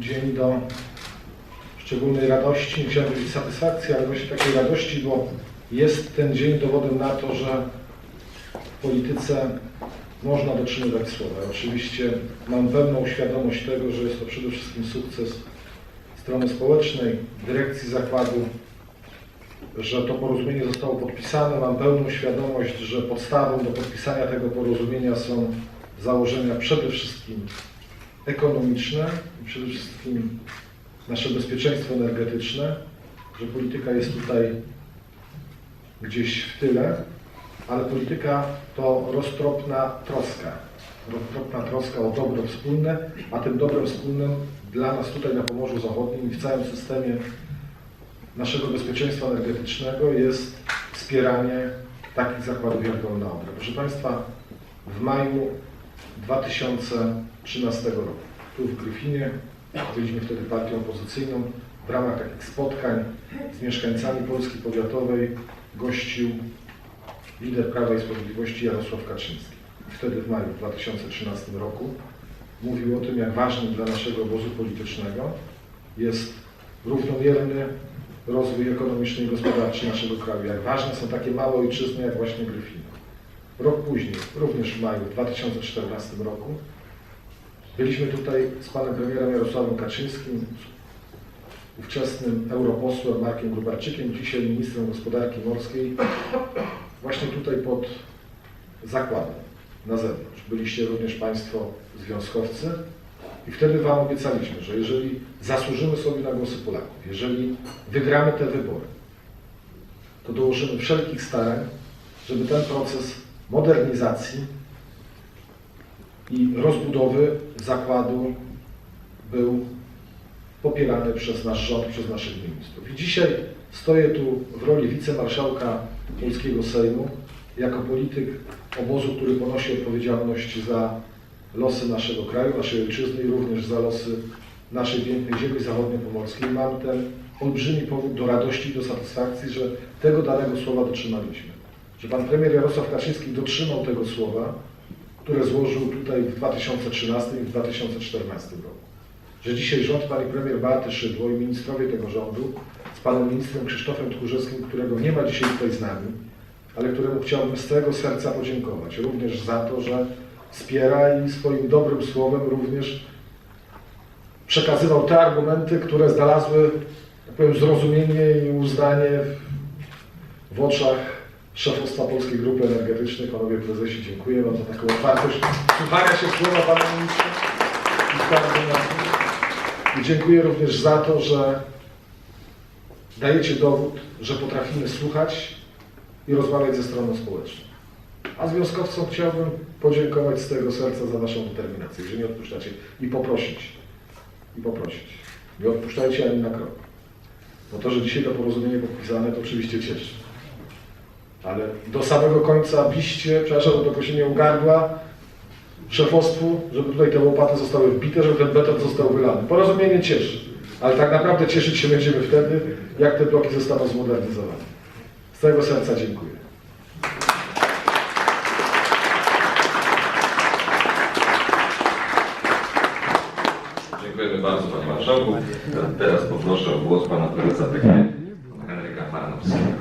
dzień do szczególnej radości, nie chciałem powiedzieć satysfakcji, ale właśnie takiej radości, bo jest ten dzień dowodem na to, że w polityce można dotrzymywać słowa. Oczywiście mam pełną świadomość tego, że jest to przede wszystkim sukces strony społecznej, dyrekcji zakładu, że to porozumienie zostało podpisane. Mam pełną świadomość, że podstawą do podpisania tego porozumienia są założenia przede wszystkim ekonomiczne i przede wszystkim nasze bezpieczeństwo energetyczne, że polityka jest tutaj gdzieś w tyle, ale polityka to roztropna troska. Roztropna troska o dobro wspólne, a tym dobrem wspólnym dla nas tutaj na Pomorzu Zachodnim i w całym systemie naszego bezpieczeństwa energetycznego jest wspieranie takich zakładów jak Dolna Odra. Proszę Państwa, w maju 2013 roku, tu w Gryfinie, byliśmy wtedy partią opozycyjną, w ramach takich spotkań z mieszkańcami Polski Powiatowej gościł lider Prawa i Sprawiedliwości Jarosław Kaczyński. Wtedy w maju 2013 roku mówił o tym, jak ważny dla naszego obozu politycznego jest równomierny rozwój ekonomiczny i gospodarczy naszego kraju, jak ważne są takie małe ojczyzny jak właśnie Gryfino. Rok później, również w maju 2014 roku, byliśmy tutaj z panem premierem Jarosławem Kaczyńskim, ówczesnym europosłem Markiem Grubarczykiem, dzisiaj ministrem gospodarki morskiej, właśnie tutaj pod zakładem, na zewnątrz. Byliście również Państwo związkowcy i wtedy Wam obiecaliśmy, że jeżeli zasłużymy sobie na głosy Polaków, jeżeli wygramy te wybory, to dołożymy wszelkich starań, żeby ten proces modernizacji i rozbudowy zakładu był popierany przez nasz rząd, przez naszych ministrów. I dzisiaj stoję tu w roli wicemarszałka polskiego Sejmu, jako polityk obozu, który ponosi odpowiedzialność za losy naszego kraju, naszej ojczyzny i również za losy naszej pięknej ziemi zachodniopomorskiej. Mam ten olbrzymi powód do radości i do satysfakcji, że tego danego słowa dotrzymaliśmy. Że pan premier Jarosław Kaczyński dotrzymał tego słowa, które złożył tutaj w 2013 i w 2014 roku. Że dzisiaj rząd pani premier Beaty Szydło i ministrowie tego rządu z panem ministrem Krzysztofem Tchórzewskim, którego nie ma dzisiaj tutaj z nami, ale któremu chciałbym z całego serca podziękować. Również za to, że wspiera i swoim dobrym słowem również przekazywał te argumenty, które znalazły, tak powiem, zrozumienie i uznanie w, w oczach szefostwa Polskiej Grupy Energetycznej. Panowie prezesi, dziękuję Wam za taką otwartość słuchania się słowa Pana Ministra i. I dziękuję również za to, że dajecie dowód, że potrafimy słuchać i rozmawiać ze stroną społeczną. A związkowcom chciałbym podziękować z tego serca za Waszą determinację, że nie odpuszczacie i poprosić, i poprosić. Nie odpuszczajcie ani na krok. Bo to, że dzisiaj to porozumienie podpisane, to oczywiście cieszy. Ale do samego końca biście, przepraszam, do dogłoszenia gardła szefostwu, żeby tutaj te łopaty zostały wbite, żeby ten beton został wylany. Porozumienie cieszy, ale tak naprawdę cieszyć się będziemy wtedy, jak te bloki zostaną zmodernizowane. Z całego serca dziękuję. Dziękujemy bardzo Panie Marszałku. Teraz poproszę o głos Pana Prezesa Pana Henryka Maranowskiego.